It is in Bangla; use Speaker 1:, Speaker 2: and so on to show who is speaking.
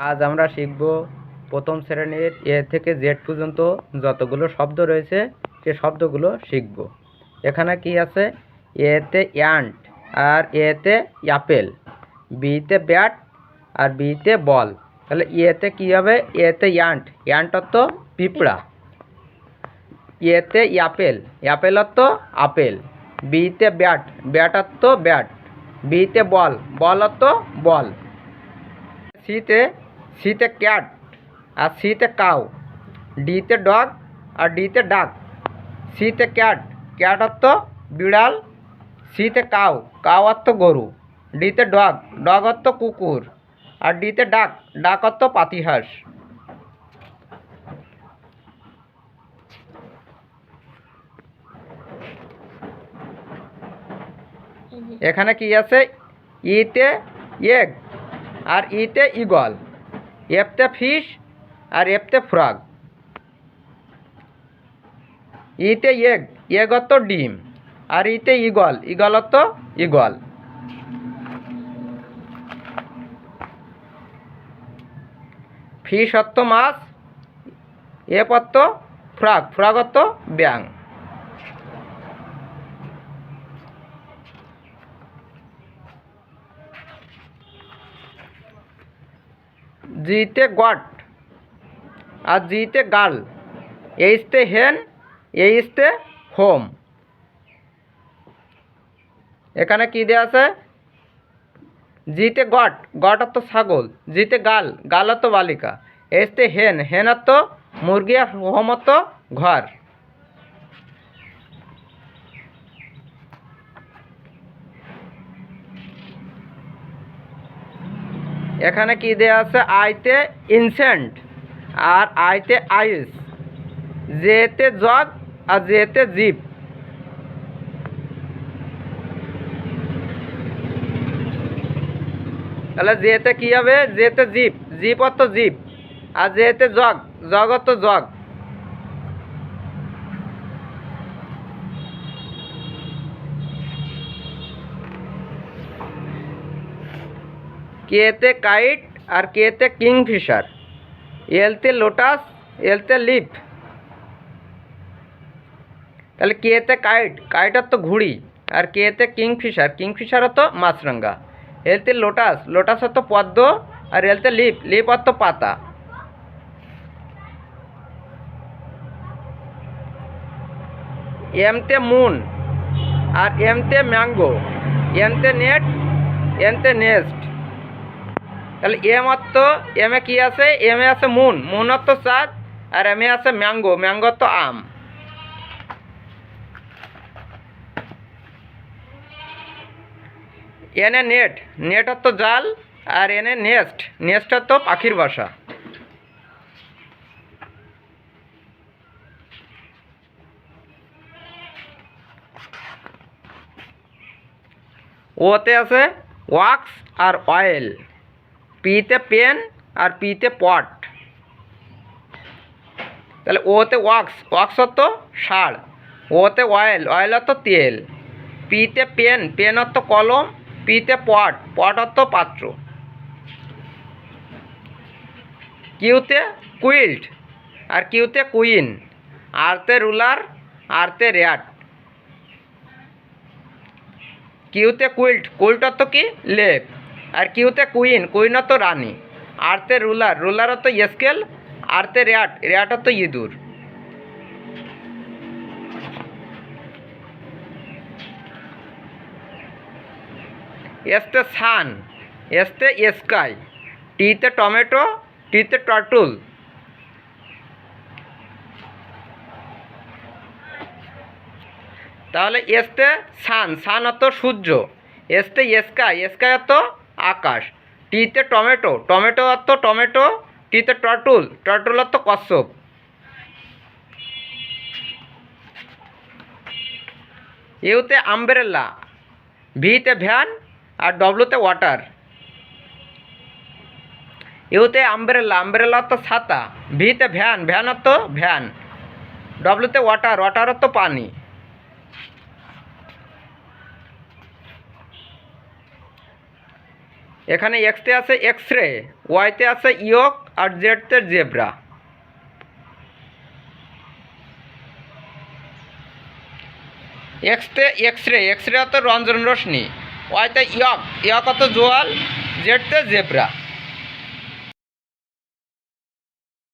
Speaker 1: আজ আমরা শিখব প্রথম শ্রেণির এ থেকে জেড পর্যন্ত যতগুলো শব্দ রয়েছে, সে শব্দগুলো শিখব। এখানে কি আছে? এতে অ্যান্ট আর এতে অ্যাপেল বিতে ব্যাট আর বিতে বল। তাহলে এতে কি হবে? এতে অ্যান্ট অ্যান্ট অর্থ পিঁপড়া। এতে অ্যাপেল অ্যাপেল অর্থ আপেল বিতে ব্যাট ব্যাট অর্থ ব্যাট বিতে বল বল অর্থ বল। সিতে সিতে ক্যাট আর সিতে কাউ। ডিতে ডগ আর ডিতে ডাক। সিতে ক্যাট ক্যাট অর্থ বিড়াল, সিতে কাউ কাউ অর্থ গরু। ডিতে ডগ ডগ অর্থ কুকুর। আর ডিতে ডাক ডাক অর্থ পাতিহাঁস। এখানে কি আছে? ইতে এগ আর ইতে ইগল। এফতে ফিশ আর এফতে ফ্রগ। ইতে এগ এগ অর্থ ডিম, আর ইতে ইগল ইগল অত ইগল। ফিশ অর্থ মাছ এফ অর্থ ফ্রগ ফ্রগ অর্থ ব্যাং জিতে গট আর জিতে গার্ল এইচতে হেন এইচতে হোম। এখানে কি দেওয়া আছে? জিতে গট গট অর্থ ছাগল, জিতে গাল গাল অর্থ বালিকা। এইচতে হেন হেন অর্থ মুরগি আর হোম অর্থ ঘর। এখানে কি দেওয়া আছে? আইতে ইনসেন্ট আর আইতে আইস জেতে জগ আর জেতে জিপ তাহলে জেতে কি হবে? জেতে জিপ জিপ অর্থ জিপ আর জেতে জগ জগ অর্থ জগ। কেতে কাইট আর কেতে কিংফিশার। এলতে লোটাস, এলতে লিপ তাহলে কেতে কাইট, কাইটার তো ঘুড়ি, আর কেতে কিংফিশার কিংফিশার তো মাছরাঙ্গা। এলতে লোটাস লোটাস তো পদ্ম, আর এলতে লিপ লিপ অর্থ পাতা। এমতে মুন, আর এমতে ম্যাঙ্গো, এমতে নেট, এমতে নেস্ট। তাহলে এম অর্থ এম এ কি আছে? এম এ আছে মুন। মুন অর্থ চাঁদ আর এম এ আছে ম্যাঙ্গো। ম্যাঙ্গো অর্থ আম। এনে নেট। নেট অর্থ জাল, আর এনে নেস্ট। নেস্ট অর্থ পাখির বাসা। ওতে আছে ওয়াক্স আর অয়েল। পিতে পেন আর পিতে পট। তাহলে ওতে ওয়াক্স ওয়াক্স অর্থ সার, ওতে অয়েল অয়েল অর্থ তেল। পিতে পেন পেন অর্থ কলম, পিতে পট পট অর্থ পাত্র। কিউতে কুইল্ট আর কিউতে কুইন, আরতে রুলার, আরতে র্যাট। কিউতে কুইল্ট কুইল্ট অর্থ কি লেপ আর কিউতে কুইন কুইন অর্থ রানী। আরতে রুলার রুলার অর্থ স্কেল আরতে র্যাট র্যাট অর্থ ইঁদুর। এসতে সান এসতে স্কাই টিতে টমেটো টিতে টর্টুল। তাহলে এসতে সান সান অত সূর্য এসতে স্কাই স্কাই অর্থ আকাশ। টিতে টমেটো। টমেটো অর্থ টমেটো, টিতে টর্টুল। টর্টুল অর্থ কচ্ছপ। ইউতে আমব্রেলা, ভিতে ভ্যান আর ডব্লুতে ওয়াটার। ইউতে আমব্রেলা আমব্রেলা অর্থ ছাতা, ভিতে ভ্যান ভ্যান অর্থ ভ্যান। ডব্লুতে ওয়াটার ওয়াটার অর্থ পানি। এখানে এক্সতে আছে এক্স রে ওয়াইতে আছে ইয়ক আর জেডতে জেব্রা। এক্সতে এক্স রে এক্স রে অত রঞ্জন রশ্মি ওয়াইতে ইয়ক ইয়ক অত জোয়াল জেডতে জেব্রা।